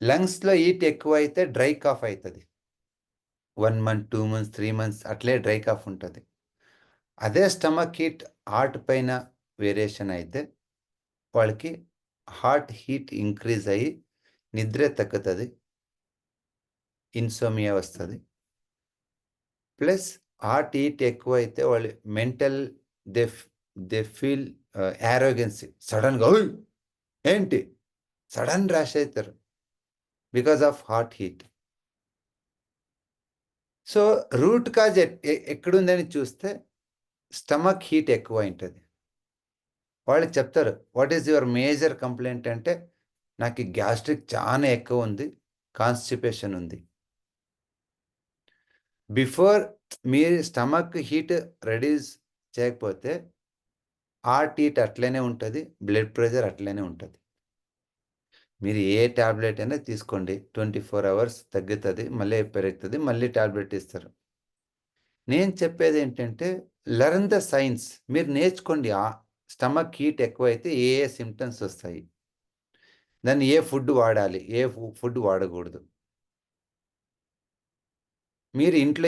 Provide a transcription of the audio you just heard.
లంగ్స్లో heat ఎక్కువ అయితే dry cough అవుతుంది one month two months three months అట్లే డ్రై కాఫ్ ఉంటుంది. అదే స్టమక్ హీట్ హార్ట్ పైన వేరియేషన్ అయితే వాళ్ళకి హార్ట్ హీట్ ఇంక్రీజ్ అయ్యి నిద్ర తగ్గుతుంది ఇన్సోమియా వస్తుంది. ప్లస్ హార్ట్ హీట్ ఎక్కువ అయితే వాళ్ళు mental they they feel arrogancy సడన్గా ఏంటి? సడన్ ర్యాష్ అవుతారు because of heart heat so root cause ఎక్కడుందని చూస్తే స్టమక్ హీట్ ఎక్కువ ఉంటుంది వాళ్ళు చెప్తారు what is your major complaint అంటే నాకు గ్యాస్ట్రిక్ చాలా ఎక్కువ ఉంది కాన్స్టిపేషన్ ఉంది. బిఫోర్ మీ స్టమక్ హీట్ రెడ్యూస్ చేయకపోతే హార్ట్ హీట్ అట్లనే ఉంటుంది బ్లడ్ ప్రెషర్ అట్లనే ఉంటుంది. మీరు ఏ ట్యాబ్లెట్ అయినా తీసుకోండి. ట్వంటీ ఫోర్ అవర్స్ తగ్గుతుంది మళ్ళీ పెరుగుతుంది మళ్ళీ ట్యాబ్లెట్ ఇస్తారు. నేను చెప్పేది ఏంటంటే లెర్న్ ద సైన్స్ మీరు నేర్చుకోండి. ఆ స్టమక్ హీట్ ఎక్కువైతే ఏ ఏ సిమ్టమ్స్ వస్తాయి. దాన్ని ఏ ఫుడ్ వాడాలి? ఏ ఫుడ్ వాడకూడదు. మీరు ఇంట్లో